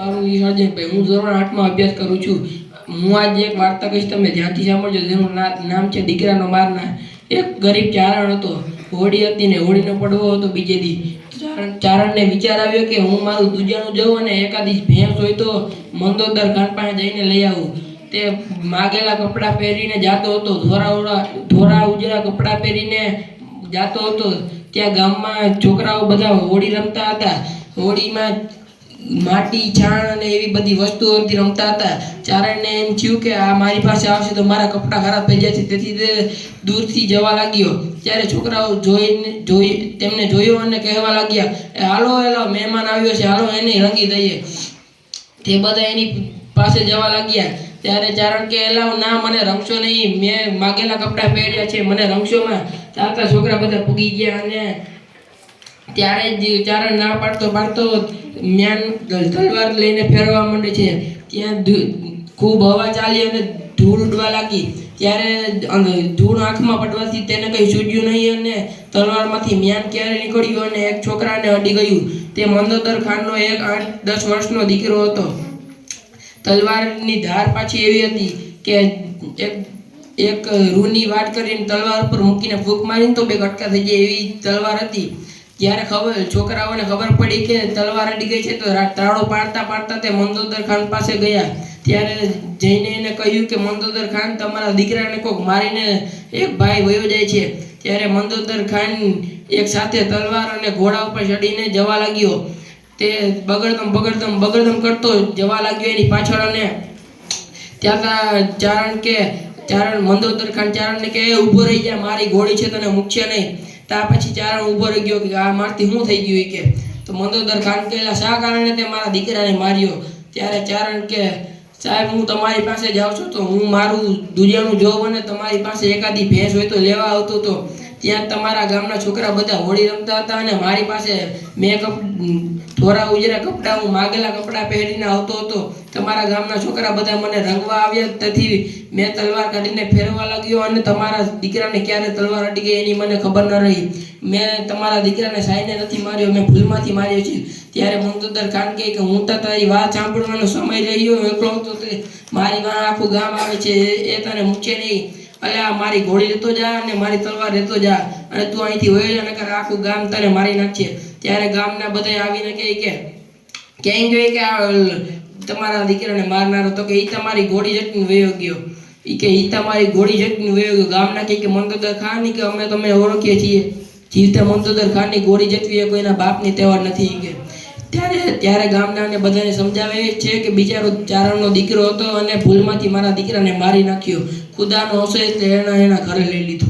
મારું ઈ ભાઈ, હું ધોરણ આઠમાં અભ્યાસ કરું છું. હું આજે એક વાર્તા કહીશ તમે ધ્યાનથી સાંભળજો, જેનું નામ છે દીકરાનો મારના. એક ગરીબ ચારણ હતો, હોળી હતી ને હોળીનો પડવો હતો બીજે દી. ચારણ, ચારણને વિચાર આવ્યો કે હું મારું દુજાનું જઉં અને એકાદી ભેંસ હોય તો મંદોદર ગામ પાસે જઈને લઈ આવું. તે માગેલા કપડાં પહેરીને જાતો હતો, ધોરા ઉડા, ધોરા ઉજરા કપડાં પહેરીને જાતો હતો. ત્યાં ગામમાં છોકરાઓ બધા હોળી રમતા હતા. હોળીમાં માટી છાણ અને એવી બધી વસ્તુઓથી રમતા હતા. ચારણને એમ થયું કે આ મારી પાસે આવશે તો મારા કપડાં ખરાબ થઈ જશે. તેથી તે દૂરથી જવા લાગ્યો. ત્યારે છોકરાઓ જોઈને, જોઈ, તેમને જોયો અને કહેવા લાગ્યા, "એ હાલો, હેલો, મહેમાન આવ્યો છે. હાલો, એને રંગી દઈએ. તે બધા એની પાસે જવા લાગ્યા. ત્યારે ચારણ કે, એલાવ, ના, મને રમશો નહીં. મેં માગેલા કપડાં પહેર્યા છે. મને રમશોમાં ચાલતા છોકરા બધા પૂગી ગયા અને ત્યારે જ ચારણ ના પાડતો પાડતો મ્યાન તલવાર લઈને ફેરવા માંડે છે. ત્યાં ખૂબ હવા ચાલી અને ધૂળ ઉડવા લાગી. ત્યારે ધૂળ આંખમાં પડવાથી તેને કંઈ સૂજ્યું નહીં અને તલવારમાંથી મ્યાન ક્યારે નીકળ્યું અને એક છોકરાને અડી ગયું. તે મંદોદર ખાનનો એક આઠ, દસ વર્ષનો દીકરો હતો. તલવારની ધાર પાછી એવી હતી કે એક એક રૂની વાટ કરીને તલવાર ઉપર મૂકીને ફૂંક મારીને તો બે કટકા થઈ જાય એવી તલવાર હતી. ત્યારે ખબર, છોકરાઓને ખબર પડી કે તલવાર અડી ગઈ છે તો તાળો પાડતા પાડતા તે મંદોદર ખાન પાસે ગયા. ત્યારે જઈને એને કહ્યું કે મંદોદર ખાન તમારા દીકરાને કોક મારીને એક ભાઈ વયો જાય છે. ત્યારે મંદોદર ખાન એક સાથે તલવાર અને ઘોડા ઉપર ચડીને જવા લાગ્યો. તે બગડદમ બગડદમ બગડદમ કરતો જવા લાગ્યો એની પાછળ અને ત્યાં ચારણ કે, ચારણ, મંદોદર ખાન ચારણને કે ઊભો રહી જાય મારી ઘોડી છે તને મૂકશે નહીં. ત્યાર પછી ચારણ ઊભો રહી ગયો કે આ મારથી શું થઈ ગયું કે. તો મંદોદર ખાન કહેલા, શા કારણે તે મારા દીકરાને માર્યો? ત્યારે ચારણ કે, સાહેબ, હું તમારી પાસે જાઉં છું, તો હું મારું દુનિયાનું જોઉં અને તમારી પાસે એકાદી ભેંસ હોય તો લેવા આવતો હતો ત્યાં તમારા ગામના છોકરા બધા હોળી રમતા હતા અને મારી પાસે મેં કપ, ધોરા ઉજરા કપડાં, હું માગેલા કપડાં પહેરીને આવતો હતો. તમારા ગામના છોકરા બધા મને રંગવા આવ્યા તેથી મેં તલવાર કાઢીને ફેરવા લાગ્યો અને તમારા દીકરાને ક્યારે તલવાર અડી ગઈ એની મને ખબર ન રહી. મેં તમારા દીકરાને સાઈને નથી માર્યો, મેં ભૂલમાંથી માર્યો છે. ત્યારે મંદોદર ખાન કહે કે હું તો તારી વાત સાંભળવાનો સમય રહ્યો એકલો હતો તે. મારી વાં આખું ગામ આવે છે એ તને મૂકે નહીં. અલ્યા મારી ઘોડી લેતો જા અને મારી તલવાર લેતો જા. અને તું અહીંથી હોય નકર આખું ગામ તને મારી નાખશે. ત્યારે ગામના બધા આવીને કહે કે, કેમ જોઈએ કે આ તમારા દીકરાને મારનારો? તો કે એ તમારી ઘોડી જટને વયો ગયો. ઈ કે એ તમારી ઘોડી જટને વયો ગયો. ગામના કહે કે, મંદોદર ખાન કે અમે તમે ઓળખીએ છીએ. જીવતા મંદોદર ખાનની ઘોડી જટવી એ કોઈના બાપની તહેવાર નથી કે. ત્યારે ત્યારે ગામડાને બધાને સમજાવે છે કે બિચારો ચારણનો દીકરો હતો અને ભૂલમાંથી મારા દીકરાને મારી નાખ્યો. ખુદાનો હશે એટલે એણે એના ઘરે લઈ લીધો.